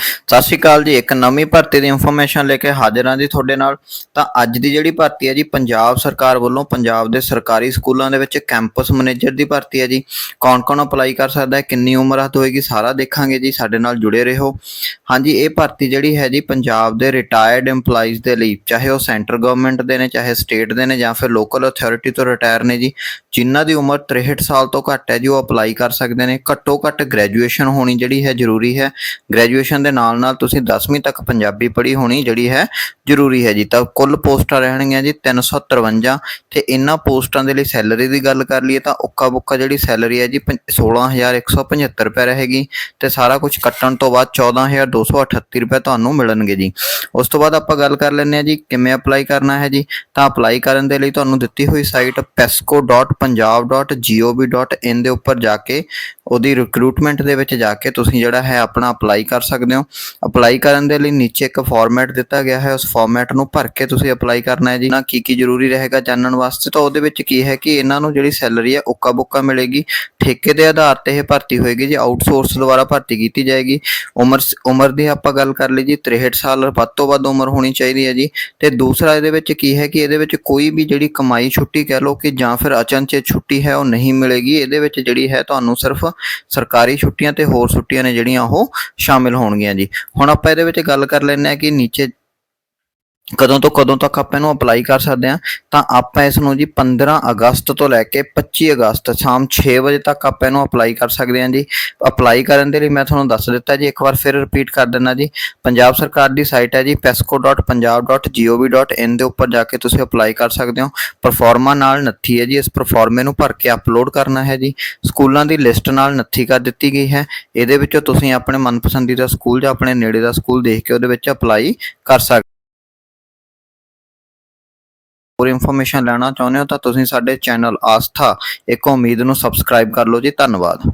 ਸਤਿ ਸ਼੍ਰੀ ਅਕਾਲ ਜੀ। ਇੱਕ ਨਵੀਂ ਭਰਤੀ ਦੀ ਇਨਫੋਰਮੇਸ਼ਨ ਲੈ ਕੇ ਹਾਜ਼ਰ ਹਾਂ ਜੀ ਤੁਹਾਡੇ ਨਾਲ। ਤਾਂ ਅੱਜ ਦੀ ਜਿਹੜੀ ਭਰਤੀ ਹੈ ਜੀ, ਪੰਜਾਬ ਸਰਕਾਰ ਵੱਲੋਂ ਪੰਜਾਬ ਦੇ ਸਰਕਾਰੀ ਸਕੂਲਾਂ ਦੇ ਵਿੱਚ ਕੈਂਪਸ ਮੈਨੇਜਰ ਦੀ ਭਰਤੀ ਹੈ ਜੀ। ਕੌਣ-ਕੌਣ ਅਪਲਾਈ ਕਰ ਸਕਦਾ ਹੈ? ਕਿੰਨੀ ਉਮਰ ਹੱਦ ਹੋਏਗੀ? ਸਾਰਾ ਦੇਖਾਂਗੇ ਜੀ। ਸਾਡੇ ਨਾਲ ਜੁੜੇ ਰਹੋ। ਹਾਂਜੀ, ਇਹ ਭਰਤੀ ਜਿਹੜੀ ਹੈ ਜੀ, ਪੰਜਾਬ ਦੇ ਰਿਟਾਇਰਡ EMPLOYEES ਦੇ ਲਈ, ਚਾਹੇ ਉਹ ਸੈਂਟਰ ਗਵਰਨਮੈਂਟ ਦੇ ਨੇ, ਚਾਹੇ ਸਟੇਟ ਦੇ ਨੇ ਜਾਂ ਫਿਰ ਲੋਕਲ ਅਥਾਰਟੀ ਤੋਂ ਰਿਟਾਇਰ ਨੇ ਜੀ, ਜਿਨ੍ਹਾਂ ਦੀ ਉਮਰ 63 ਸਾਲ ਤੋਂ ਘੱਟ ਹੈ ਜੀ, ਉਹ ਅਪਲਾਈ ਕਰ ਸਕਦੇ ਨੇ। ਘੱਟੋ ਘੱਟ ਗ੍ਰੈਜੂਏਸ਼ਨ ਹੋਣੀ ਜਿਹੜੀ ਹੈ ਜ਼ਰੂਰੀ ਹੈ। ਗ੍ਰੈਜੂਏਸ਼ਨ ਦੇ ਨਾਲ ਨਾਲ ਤੁਸੀਂ 10ਵੀਂ ਤੱਕ ਪੰਜਾਬੀ ਪੜ੍ਹੀ ਹੋਣੀ ਜਿਹੜੀ ਹੈ ਜ਼ਰੂਰੀ ਹੈ ਜੀ। ਤਾਂ ਕੁੱਲ ਪੋਸਟਾਂ ਰਹਿਣਗੀਆਂ ਜੀ 353 ਤੇ ਇਹਨਾਂ ਪੋਸਟਾਂ ਦੇ ਲਈ ਸੈਲਰੀ ਦੀ ਗੱਲ ਕਰ ਲਈਏ ਤਾਂ ਉੱਕਾ ਬੁੱਕਾ ਜਿਹੜੀ ਸੈਲਰੀ ਹੈ ਜੀ ਪੰ- 16175 ਰੁਪਏ ਰਹੇਗੀ। ਤੇ ਸਾਰਾ ਕੁਝ ਕੱਟਣ ਤੋਂ ਬਾਅਦ 14238 ਰੁਪਏ ਤੁਹਾਨੂੰ ਮਿਲਣਗੇ ਜੀ। ਉਸ ਤੋਂ ਬਾਅਦ ਆਪਾਂ ਗੱਲ ਕਰ ਲੈਂਦੇ ਹਾਂ ਜੀ ਕਿਵੇਂ ਅਪਲਾਈ ਕਰਨਾ ਹੈ ਜੀ। ਤਾਂ ਅਪਲਾਈ ਕਰਨ ਦੇ ਲਈ ਤੁਹਾਨੂੰ ਦਿੱਤੀ ਹੋਈ ਸਾਈਟ pesco.punjab.gov.in ਦੇ ਉੱਪਰ ਜਾ ਕੇ, ਉਹਦੀ ਰਿਕਰੂਟਮੈਂਟ ਦੇ ਵਿੱਚ ਜਾ ਕੇ ਤੁਸੀਂ ਜਿਹੜਾ ਹੈ ਆਪਣਾ ਅਪਲਾਈ ਕਰ ਸਕਦੇ ਹੋ। ਅਪਲਾਈ ਕਰਨ ਦੇ ਲਈ ਨੀਚੇ ਇੱਕ ਫਾਰਮੈਟ ਦਿੱਤਾ ਗਿਆ ਹੈ। ਉਸ ਫਾਰਮੈਟ ਨੂੰ ਭਰ ਕੇ ਤੁਸੀਂ ਅਪਲਾਈ ਕਰਨਾ ਹੈ ਜੀ। ਨਾ ਕੀ ਕੀ ਜ਼ਰੂਰੀ ਰਹੇਗਾ ਜਾਣਨ ਵਾਸਤੇ। ਤਾਂ ਉਹਦੇ ਵਿੱਚ ਕੀ ਹੈ ਕਿ ਇਹਨਾਂ ਨੂੰ ਜਿਹੜੀ ਸੈਲਰੀ ਹੈ ਉੱਕਾ ਬੁੱਕਾ ਮਿਲੇਗੀ। ਠੇਕੇ ਦੇ ਆਧਾਰ ਤੇ ਇਹ ਭਰਤੀ ਹੋਏਗੀ ਜੀ। ਆਊਟਸੋਰਸ ਦੁਆਰਾ ਭਰਤੀ ਕੀਤੀ ਜਾਏਗੀ। ਉਮਰ ਉਮਰ ਦੀ ਆਪਾਂ ਗੱਲ ਕਰ ਲਈ ਜੀ। 63 ਸਾਲ ਵੱਧ ਤੋਂ ਵੱਧ ਉਮਰ ਹੋਣੀ ਚਾਹੀਦੀ ਹੈ ਜੀ। ਤੇ ਦੂਸਰਾ ਇਹਦੇ ਵਿੱਚ ਕੀ ਹੈ ਕਿ ਇਹਦੇ ਵਿੱਚ ਕੋਈ ਵੀ ਜਿਹੜੀ ਕਮਾਈ ਛੁੱਟੀ ਕਹਿ ਲਓ ਕਿ ਜਾਂ ਫਿਰ ਅਚਨਚੇਤ ਛੁੱਟੀ ਹੈ, ਉਹ ਨਹੀਂ ਮਿਲੇਗੀ। ਇਹਦੇ ਵਿੱਚ ਜਿਹੜੀ ਹੈ ਤੁਹਾਨੂੰ ਸਿਰਫ ਸਰਕਾਰੀ ਛੁੱਟੀਆਂ ਤੇ ਹੋਰ ਛੁੱਟੀਆਂ ਨੇ ਜਿਹੜੀਆਂ ਉਹ ਸ਼ਾਮਿਲ ਹੋਣਗੀਆਂ। ਜੀ। ਹੁਣ ਆਪਾਂ ਇਹਦੇ ਵਿੱਚ ਗੱਲ ਕਰ ਲੈਂਦੇ ਹਾਂ ਕਿ ਨੀਚੇ ਕਦੋਂ ਤੋਂ ਕਦੋਂ ਤੱਕ ਆਪਾਂ ਇਹਨੂੰ ਅਪਲਾਈ ਕਰ ਸਕਦੇ ਹਾਂ, ਤਾਂ ਆਪਾਂ ਇਸ ਨੂੰ ਜੀ 15 ਅਗਸਤ ਤੋਂ ਲੈ ਕੇ 25 ਅਗਸਤ ਸ਼ਾਮ 6 ਵਜੇ ਤੱਕ ਆਪਾਂ ਇਹਨੂੰ ਅਪਲਾਈ ਕਰ ਸਕਦੇ ਹਾਂ ਜੀ। ਅਪਲਾਈ ਕਰਨ ਦੇ ਲਈ ਮੈਂ ਤੁਹਾਨੂੰ ਦੱਸ ਦਿੱਤਾ ਜੀ, ਇੱਕ ਵਾਰ ਫਿਰ ਰਿਪੀਟ ਕਰ ਦਿੰਦਾ ਜੀ। ਪੰਜਾਬ ਸਰਕਾਰ ਦੀ ਸਾਈਟ ਹੈ ਜੀ pesco.punjab.gov.in ਦੇ ਉੱਪਰ ਜਾ ਕੇ ਤੁਸੀਂ ਅਪਲਾਈ ਕਰ ਸਕਦੇ ਹੋ। ਪਰਫਾਰਮਾ ਨਾਲ ਨੱਥੀ ਹੈ ਜੀ, ਇਸ ਪਰਫਾਰਮੇ ਨੂੰ ਭਰ ਕੇ ਅਪਲੋਡ ਕਰਨਾ ਹੈ ਜੀ। ਸਕੂਲਾਂ ਦੀ ਲਿਸਟ ਨਾਲ ਨੱਥੀ ਕਰ ਦਿੱਤੀ ਗਈ ਹੈ। ਇਹਦੇ ਵਿੱਚੋਂ ਤੁਸੀਂ ਆਪਣੇ ਮਨਪਸੰਦੀਦਾ ਸਕੂਲ ਜਾਂ ਆਪਣੇ ਨੇੜੇ ਦਾ ਸਕੂਲ ਦੇਖ ਕੇ ਉਹਦੇ ਵਿੱਚ ਅਪਲਾਈ ਕਰ ਸਕਦੇ ਹੋਰ ਇਨਫੋਰਮੇਸ਼ਨ ਲੈਣਾ ਚਾਹੁੰਦੇ ਹੋ ਤਾਂ ਤੁਸੀਂ ਸਾਡੇ ਚੈਨਲ ਆਸਥਾ, ਇੱਕ ਉਮੀਦ ਨੂੰ ਸਬਸਕ੍ਰਾਈਬ ਕਰ ਲਓ ਜੀ, ਧੰਨਵਾਦ।